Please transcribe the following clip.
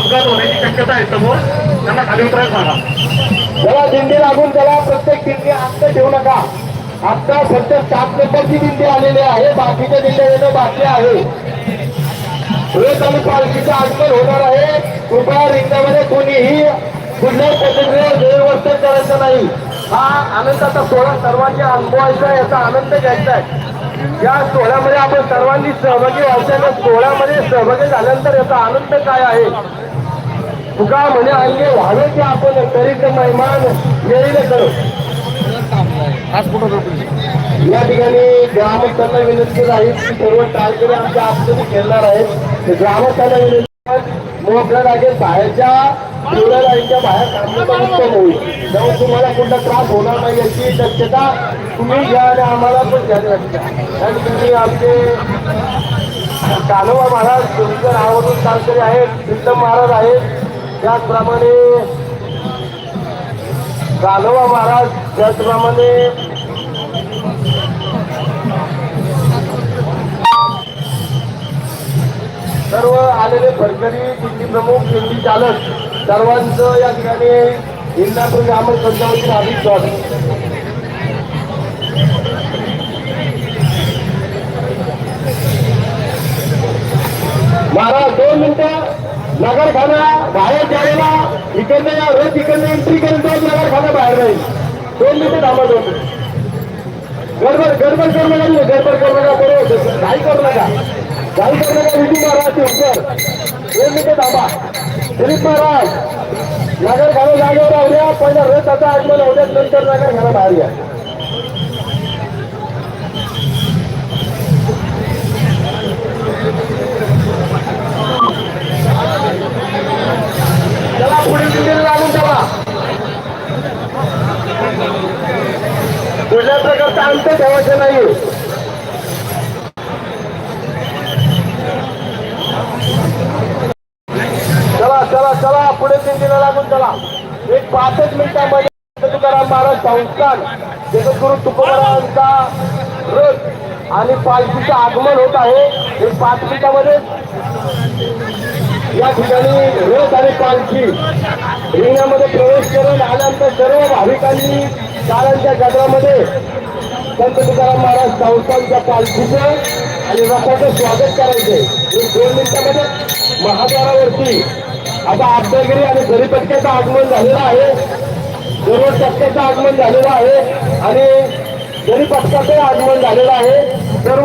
अपघात होण्याची शक्यता आहे. समोर त्यांना खाली उतरायला सांगा. त्याला दिंडी लागून त्याला प्रत्येक दिंडी अंत ठेवू नका. आता फक्त सात नंबरची दिंडी आलेली आहे. बाकीच्या दिंड्या येणं बाकी आहे. रथ आणि पालखीचं आगमन होणार आहे. कृपया रिंगामध्ये कोणीही कुठल्याही पद्धतीने गैरवर्तन करायचं नाही. हा आनंदाचा सोहळा सर्वांनी अनुभवायचा याचा आनंद घ्यायचा आहे. या सोहळ्यामध्ये आपण सर्वांनी सहभागी व्हायचं आहे. या सोहळ्यामध्ये सहभागी झाल्यानंतर याचा आनंद काय आहे? तुका म्हणे अंगे व्हावे की आपण करीत महिमान येईल करू या ठिकाणी ग्रामस्थांना विनंती राहील की सर्व टाळकरी आमच्या आपल्याला खेळणार आहेत. ग्रामस्थांना विनंती आहे, मोकळ्या जागेत बाहेरच्या पिवळ्या लाईनच्या बाहेर थांबणं उत्तम होईल. त्यामुळे तुम्हाला कुठला त्रास होणार नाही याची दक्षता तुम्ही घ्या आणि आम्हाला पण घ्यावी लागते तुम्ही आमचे कानोबा महाराज सुंदर आवडून टाळकरी आहेत प्रीतम महाराज आहेत. त्याचप्रमाणे कानोबा महाराज त्याचप्रमाणे सर्व आलेले फरकरी दिंडी प्रमुख दिंडी चालक सर्वांचं या ठिकाणी इंदापूर ग्रामीण पंचावतीने अधिक स्वागत. महाराज दोन मिनिटं. नगरखाना बाहेर जायला इकडनं या रोज इकडनं एंट्री करून दोन नगरखाना बाहेर राहील दोन मिनिटं थांबा दोन मिनिटं. गडबड गडबड करू नका गडबड करू नका बरोबर. घाई करू नका. घाई करण्याचा विधी महाराज उपर दोन मिनिटं थांबा. दिलीप महाराज नगर खाना जागेवर आवड्या पहिला रथ आता आगमन आवड्यात नंतर नगर घाला बाहेर घ्या चला पुढे दिंडीला लागून चला. कुठल्या प्रकारचा अंत ठेवायचा नाही पुढे लागून चला एक पाचच मिनिटांमध्ये तुकाराम महाराज संस्थान जगद्गुरु तुकारामांचा रथ आणि पालखीचं आगमन होत आहे. एक पाच मिनिटामध्ये या ठिकाणी रथ आणि पालखी रिंगणामध्ये प्रवेश करून आल्यानंतर सर्व भाविकांनी काळांच्या गजरामध्ये संत तुकाराम महाराज संस्थांच्या पालखीचं आणि रथाचं स्वागत करायचे एक दोन मिनिटामध्ये महाद्वारावरती आता आब्दागिरी आणि दरीपटक्याचं आगमन झालेलं आहे. सर्व टक्क्याचं आगमन झालेलं आहे. आणि दरीपटकाचं आगमन झालेलं आहे.